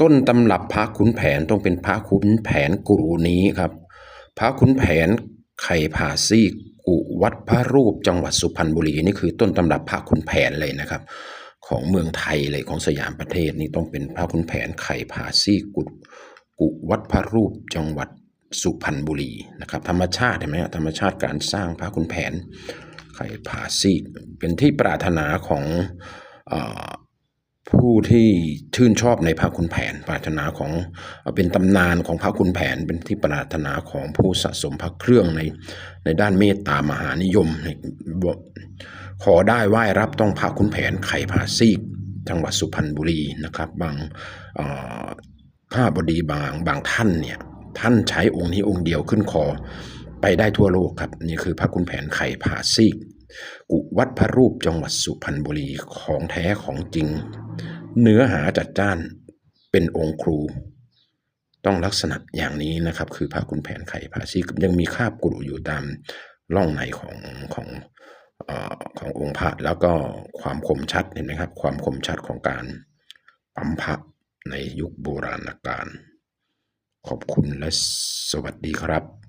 ต้นตำรับพระขุนแผนต้องเป็นพระขุนแผนกุรุนี้ครับ พระขุนแผนไข่ผาซีกกุวัดพระรูปจังหวัดสุพรรณบุรีนี่คือต้นตำรับพระขุนแผนเลยนะครับ ของเมืองไทยเลยของสยามประเทศนี่ต้องเป็นพระขุนแผนไข่ผาซีกกุกุวัดพระรูปจังหวัดสุพรรณบุรีนะครับ ธรรมชาติเห็นไหมธรรมชาติการสร้างพระขุนแผนไข่ผาซีกเป็นที่ปรารถนาของอ ผู้ที่ชื่นชอบในพระคุณแผน ปรารถนาของเป็นตำนานของพระคุณแผน เป็นที่ปรารถนาของผู้สะสมพระเครื่องในในด้านเมตตามหานิยมขอได้ไหว้รับต้องพระคุณแผนไข่ผาซีกจังหวัดสุพรรณบุรีนะครับ บางเอ่อข้าบดีบางบางท่านเนี่ยท่านใช้องค์นี้องค์เดียวขึ้นคอไปได้ทั่วโลกครับ นี่คือพระคุณแผนไข่ผาซีกกุวัดพระรูปจังหวัดสุพรรณบุรีของแท้ของจริง เนื้อหาจัดจ้านเป็นองค์ครู ต้องลักษณะอย่างนี้นะครับ คือพระคุณแผนไข่ผาซียังมีคาบกรุอยู่ตามร่องในของของอขององค์พระแล้วก็ความคมชัดเห็นไหมครับ ความคมชัดของการปั๊มพระในยุคโบราณกาลขอบคุณและสวัสดีครับ